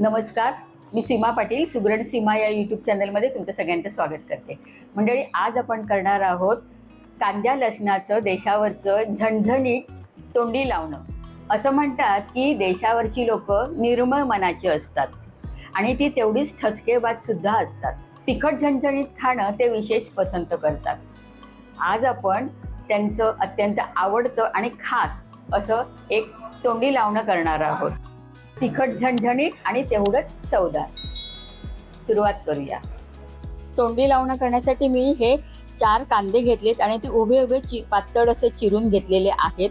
नमस्कार. मी सीमा पाटील सुगरण सीमा या यूट्यूब चॅनलमध्ये तुमचं सगळ्यांचं स्वागत करते. मंडळी आज आपण करणार आहोत कांद्या लसणाचं देशावरचं झणझणीत तोंडी लावणं. असं म्हणतात की देशावरची लोक निर्मळ मनाची असतात आणि ती तेवढीच ठसकेबाजसुद्धा असतात. तिखट झणझणीत खाणं ते विशेष पसंत करतात. आज आपण त्यांचं अत्यंत आवडतं आणि खास असं एक तोंडी लावणं करणार आहोत. तिखट झणझणीत आणि तेवढंच चवदार. सुरुवात करूया. तोंडी लावणं करण्यासाठी मी हे चार कांदे घेतलेत आणि ते उभे उभे चि पातळ असे चिरून घेतलेले आहेत.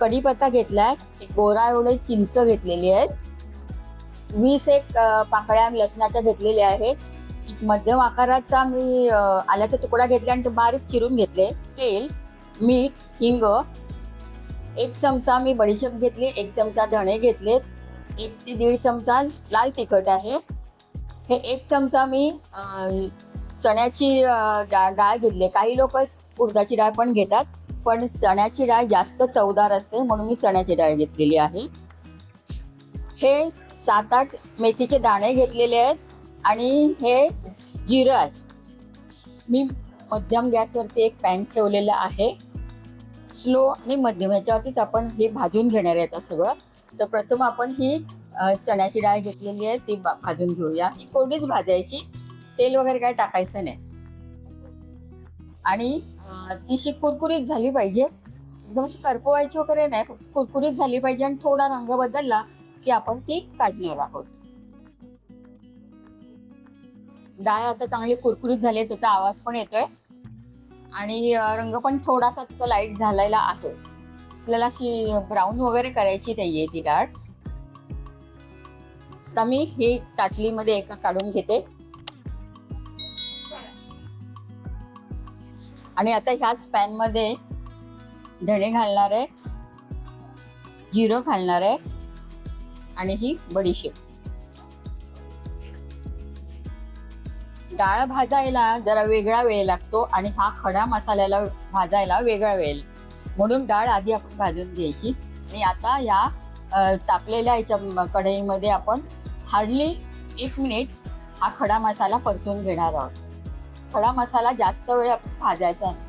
कढीपत्ता घेतलाय गोरा एवढे चिंच घेतलेली आहेत. वीस एक पाकळ्या लसणाच्या घेतलेल्या आहेत. मध्यम आकाराचा मी आल्याचा तुकडा घेतला आणि ते बारीक चिरून घेतले. तेल मीठ हिंग एक चमचा मी बडीशेप घेतली एक चमचा धणे घेतलेत. एक ते दीड चमचा लाल तिखट आहे. हे एक चमचा मी चण्याची डाळ डाळ घेतली. काही लोक उडदाची डाळ पण घेतात पण चण्याची डाळ जास्त चवदार असते म्हणून मी चण्याची डाळ घेतलेली आहे. हे सात आठ मेथीचे दाणे घेतलेले आहेत आणि हे जिरं आहे. मी मध्यम गॅसवरती एक पॅन ठेवलेलं आहे. स्लो आणि मध्यम याच्यावरतीच आपण हे भाजून घेणार आहे आता सगळं. तर प्रथम आपण ही चण्याची डाळ घेतलेली आहे ती भाजून घेऊया. ही कोरडीच भाजायची तेल वगैरे काय टाकायचं नाही. आणि तीशी ती अशी कुरकुरीत झाली पाहिजे. एकदम अशी करपवायची वगैरे नाही कुरकुरीत झाली पाहिजे आणि थोडा रंग बदलला की आपण ती काढणार आहोत. डाळ आता चांगली कुरकुरीत झाली त्याचा आवाज पण येतोय. आणि रंग पण थोडासा लाइट झालेला आहे. आपल्याला अशी ब्राऊन वगैरे करायची नाहीये ती डाळ. आता मी ही ताटलीमध्ये एका काढून घेते. आणि आता ह्याच पॅनमध्ये धणे घालणार आहे जिरं घालणार आहे आणि ही बडीशेप. डाळ भाजायला जरा वेगळा वेळ लागतो आणि हा खडा मसाल्याला भाजायला वेगळा वेळ. म्हणून डाळ आधी आपण भाजून घ्यायची. आणि आता या तापलेल्या याच्या कढईमध्ये आपण हार्डली एक मिनिट हा खडा मसाला परतून घेणार आहोत. खडा मसाला जास्त वेळ आपण भाजायचा नाही.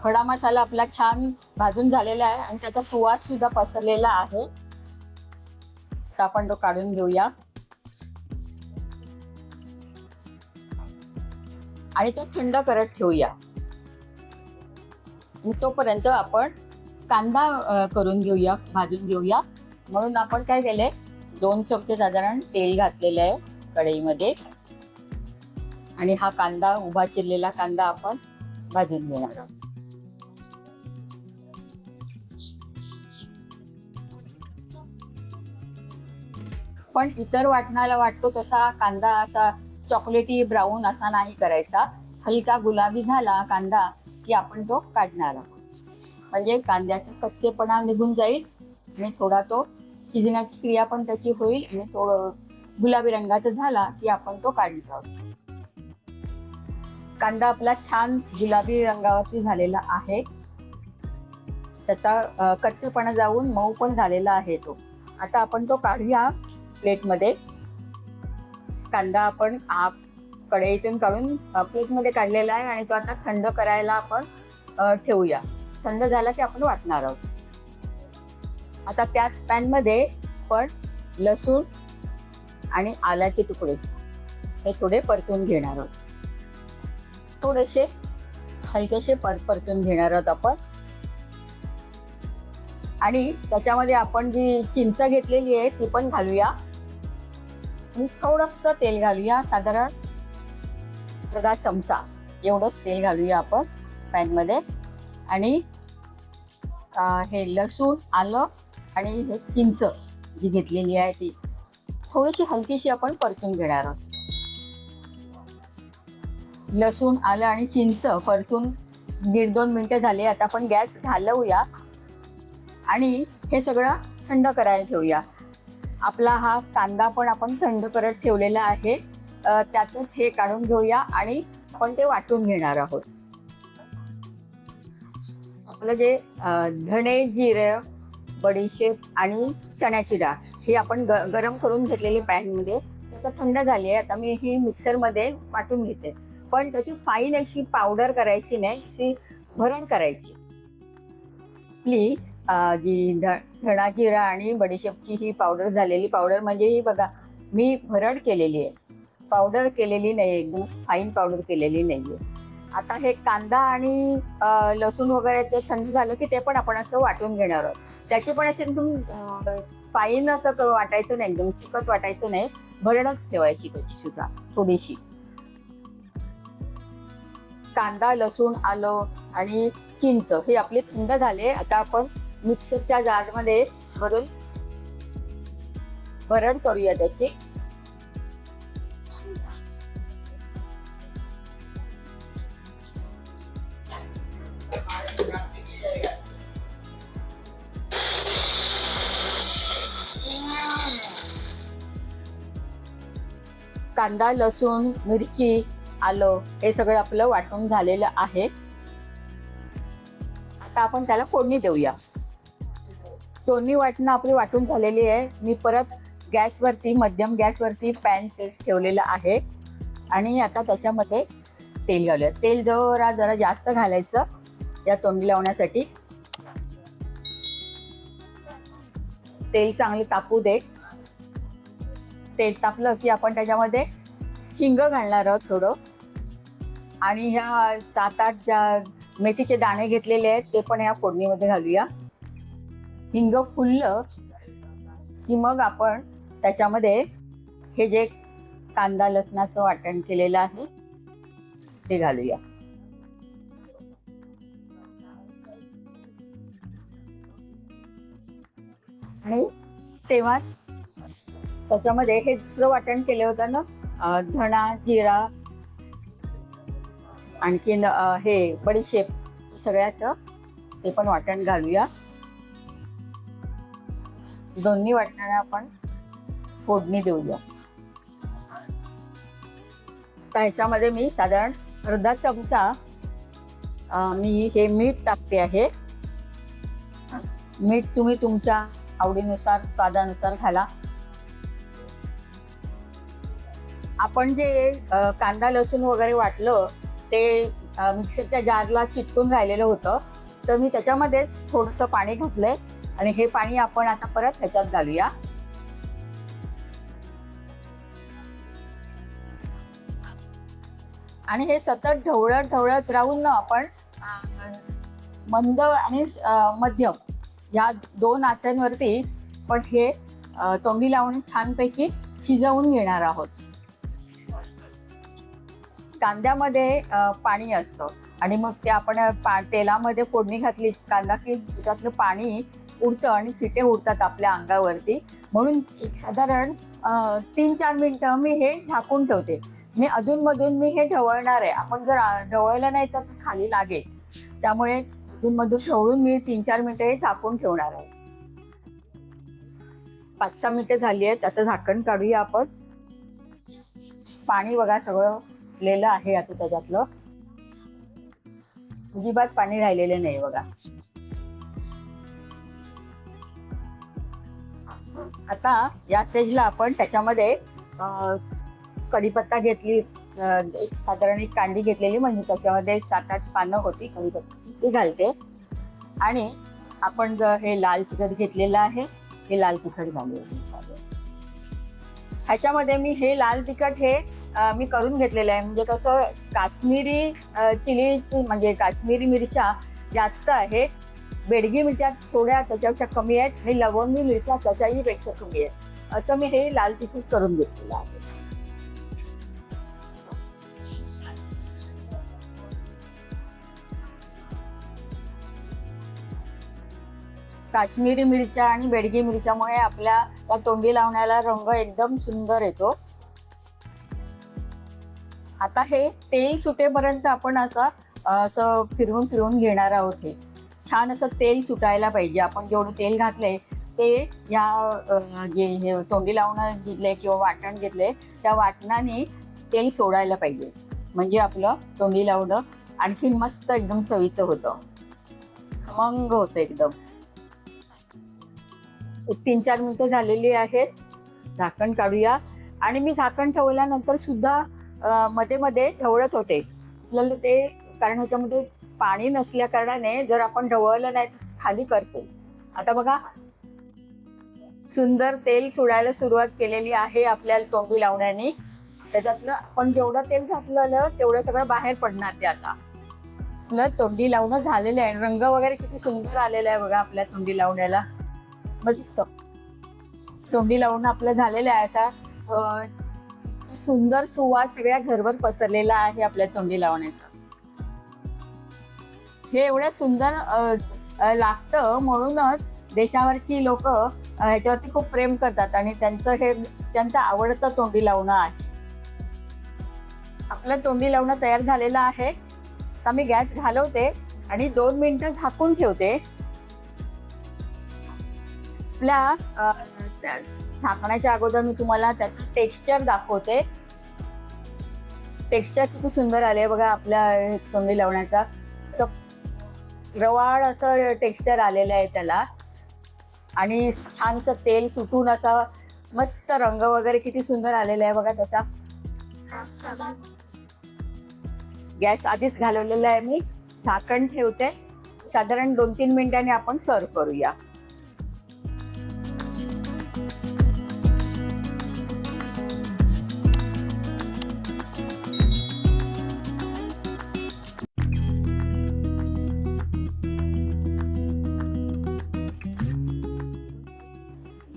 खडा मसाला आपला छान भाजून झालेला आहे आणि त्याचा सुवास सुद्धा पसरलेला आहे. तर आपण तो काढून घेऊया. आणि तो थंड करत ठेवूया. तोपर्यंत आपण कांदा करून घेऊया भाजून घेऊया. म्हणून आपण काय केलंय? दोन चमचे साधारण तेल घातलेलं आहे कढईमध्ये. आणि हा कांदा उभा चिरलेला कांदा आपण भाजून घेणार आहोत. पण इतर वाटणाला वाटतो तसा कांदा असा चॉकलेटी ब्राऊन असा नाही करायचा. हलका गुलाबी झाला कांदा की आपण तो काढणार आहोत. म्हणजे कांद्याचा कच्चेपणा निघून जाईल आणि थोडा तो शिजण्याची क्रिया पण त्याची होईल आणि थोडं गुलाबी रंगाचा झाला की आपण तो काढणार आहोत. कांदा आपला छान गुलाबी रंगावरती झालेला आहे. त्याचा कच्चेपणा जाऊन मऊ पण झालेला आहे तो. आता आपण तो काढूया. प्लेटमध्ये. कांदा आपण कढईतून काढून प्लेटमध्ये काढलेला आहे आणि तो आता थंड करायला आपण ठेवूया. थंड झाला की आपण वाटणार आहोत. आता त्याच पॅनमध्ये आपण लसूण आणि आल्याचे तुकडे हे थोडे परतून घेणार आहोत. थोडेसे हलकेसे पर परतून घेणार आहोत आपण. आणि त्याच्यामध्ये आपण जी चिंच घेतलेली आहे ती पण घालूया. आणि थोडस तेल घालूया साधारण अर्धा चमचा एवढंच तेल घालूया आपण पॅनमध्ये. आणि हे लसूण आलं आणि हे चिंच जी घेतलेली आहे ती. थोडीशी हलकीशी आपण परतून घेणार आहोत. लसूण आलं आणि चिंच परतून दीड दोन मिनटं झाले आता आपण गॅस घालवूया. आणि हे सगळं थंड करायला ठेवूया. आपला हा कांदा पण आपण थंड करत ठेवलेला आहे. त्यातच हे काढून घेऊया आणि आपण ते वाटून घेणार आहोत. आपलं जे धणे जिरं बडीशेप आणि चण्याची डाळ ही आपण ग गरम करून घेतलेली पॅनमध्ये. आता थंड झाली आहे आता मी ही मिक्सरमध्ये वाटून घेते. पण त्याची फाईन अशी पावडर करायची नाही अशी भरण करायची. आपली जी ध धणा जिरा आणि बडीशेपची ही पावडर झालेली पावडर म्हणजे ही बघा मी भरड केलेली आहे. पावडर केलेली नाही एकदम फाईन पावडर केलेली नाही आहे आता हे कांदा आणि लसूण वगैरे ते थंड झालं की ते पण आपण असं वाटून घेणार आहोत. त्याची पण अशी एकदम फाईन असं वाटायचं नाही एकदम चिकट वाटायचं नाही. भरणच ठेवायची त्याची सुद्धा थोडीशी. कांदा लसूण आलं आणि चिंच हे आपले थंड झाले. आता आपण मिक्सरच्या जाडमध्ये भरून भरण करूया त्याची. कांदा लसूण मिरची आलं हे सगळं आपलं वाटून झालेलं आहे. आता आपण त्याला फोडणी देऊया. दोन्ही वाटणं आपली वाटून झालेली आहे. मी परत गॅसवरती मध्यम गॅसवरती पॅन तेल ठेवलेलं आहे. आणि आता त्याच्यामध्ये तेल घालूया तेल जरा जरा जास्त घालायचं या तोंडी लावण्यासाठी. तेल चांगले तापू दे. तेल तापलं की आपण त्याच्यामध्ये हिंग घालणार आहोत थोडं. आणि ह्या सात आठ ज्या मेथीचे दाणे घेतलेले आहेत ते पण या फोडणीमध्ये घालूया. हिंग फुललं की मग आपण त्याच्यामध्ये हे जे कांदा लसणाचं वाटण केलेलं आहे ते घालूया. आणि तेव्हा त्याच्यामध्ये हे दुसरं वाटण केलं होतं ना धणा जिरा आणखीन हे बडीशेप सगळ्याचं ते पण वाटण घालूया. दोन्ही वाटणाऱ्या आपण फोडणी देऊया. आता ह्याच्यामध्ये मी साधारण अर्धा चमचा मी हे मीठ टाकते आहे. मीठ तुम्ही तुमच्या आवडीनुसार स्वादानुसार घाला. आपण जे कांदा लसूण वगैरे वाटलं ते मिक्सरच्या जारला चिटकून राहिलेलं होतं. तर मी त्याच्यामध्येच थोडंसं पाणी घातलंय. आणि हे पाणी आपण आता परत ह्याच्यात घालूया. आणि हे सतत ढवळत ढवळत राहून ना आपण मंद आणि मध्यम या दोन आचांवरती पण हे तोंडी लावून छानपैकी शिजवून घेणार आहोत. कांद्यामध्ये पाणी असतं. आणि मग ते आपण तेलामध्ये फोडणी घातली कांदा की त्यातलं पाणी उडतं आणि चिटे उडतात आपल्या अंगावरती. म्हणून एक साधारण तीन चार मिनटं मी हे झाकून ठेवते. मी अधूनमधून मी हे ढवळणार आहे. आपण जर ढवळलं नाही तर खाली लागेल. त्यामुळे अधूनमधून ढवळून मी तीन चार मिनिटं हे झाकून ठेवणार आहे. पाच सहा मिनिटं झाली आहेत. आता झाकण काढूया आपण. पाणी बघा सगळं लेलं आहे आता त्याच्यातलं. अजिबात पाणी राहिलेलं नाही बघा. आता या स्टेजला आपण त्याच्यामध्ये कढीपत्ता घेतली एक साधारण एक कांडी घेतलेली म्हणजे त्याच्यामध्ये सात आठ पानं होती कढीपत्त्याची ती घालते. आणि आपण जर हे लाल तिखट घेतलेलं आहे हे लाल तिखट घालूया ह्याच्यामध्ये मी हे लाल तिखट हे मी करून घेतलेलं आहे. म्हणजे कसं काश्मीरी चिली म्हणजे काश्मीरी मिरच्या जास्त आहेत बेडगी मिरच्या थोड्या त्याच्यापेक्षा कमी आहेत आणि लवंगी मिरच्या त्याच्याही पेक्षा कमी आहेत. असं मी हे लाल तिखट करून घेतलेलं आहे. काश्मीरी मिरच्या आणि बेडगी मिरच्यामुळे आपल्या त्या तोंडी लावण्याला रंग एकदम सुंदर येतो. आता हे तेल सुटेपर्यंत आपण असं असं फिरवून फिरवून घेणार आहोत हे. छान असं तेल सुटायला पाहिजे. आपण जेवढं तेल घातलंय ते या जे तोंडी लावणं घेतले किंवा वाटण घेतले त्या वाटणाने तेल सोडायला पाहिजे. म्हणजे आपलं तोंडी लावणं आणखीन मस्त एकदम चवीचं होतं. खमंग होतं एकदम. तीन चार मिनिटं झालेली आहेत. झाकण काढूया. आणि मी झाकण ठेवल्यानंतर सुद्धा मध्ये मध्ये ढवळत होते. आपल्याला ते कारण ह्याच्यामध्ये पाणी नसल्या कारणाने जर आपण ढवळलं नाही खाली करते. आता बघा सुंदर तेल सोडायला सुरुवात केलेली आहे आपल्याला तोंडी लावण्याने. त्याच्यातलं आपण जेवढं तेल घातलं तेवढं सगळं बाहेर पडणार ते आता. आपलं तोंडी लावणं झालेलं आहे. रंग वगैरे किती सुंदर आलेला आहे बघा आपल्या तोंडी लावण्याला. मस्त. तोंडी लावणं आपलं झालेलं आहे असा सुंदर सुवास सगळ्या घरभर पसरलेला आहे आपल्या तोंडी लावण्याचा. हे एवढं सुंदर लागतं. म्हणूनच देशावरची लोक ह्याच्यावरती खूप प्रेम करतात आणि त्यांचं हे त्यांचं आवडतं तोंडी लावणं आहे. आपलं तोंडी लावणं तयार झालेलं आहे. आता मी गॅस घालवते आणि दोन मिनिटं झाकून ठेवते. आपल्या झाकण्याच्या अगोदर मी तुम्हाला त्याचं टेक्स्चर दाखवते. टेक्स्चर किती सुंदर आले बघा आपल्या तोंडी लावण्याचा. असं रवाळ असं टेक्स्चर आलेलं आहे त्याला. आणि छानसं तेल सुटून असा मस्त रंग वगैरे किती सुंदर आलेला आहे बघा त्याचा. गॅस आधीच घालवलेला आहे मी. झाकण ठेवते. साधारण दोन तीन मिनिटांनी आपण सर्व करूया.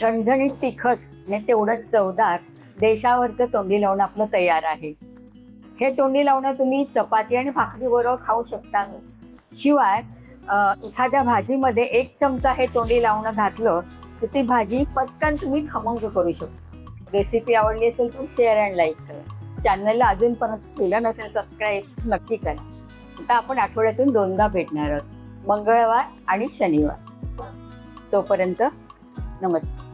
झणझणीत तिखट आणि तेवढंच चवदार देशावरचं तोंडी लावणं आपलं तयार आहे. हे तोंडी लावणं तुम्ही चपाती आणि भाकरी बरोबर खाऊ शकता. शिवाय एखाद्या भाजीमध्ये एक चमचा हे तोंडी लावणं घातलं तर ती भाजी पटकन तुम्ही खमंग करू शकता. रेसिपी आवडली असेल तर शेअर अँड लाईक करा. चॅनलला अजूनपर्यंत केलं नसेल सबस्क्राईब नक्की करा. आता आपण आठवड्यातून दोनदा भेटणार आहोत. मंगळवार आणि शनिवार. तोपर्यंत नमस्कार.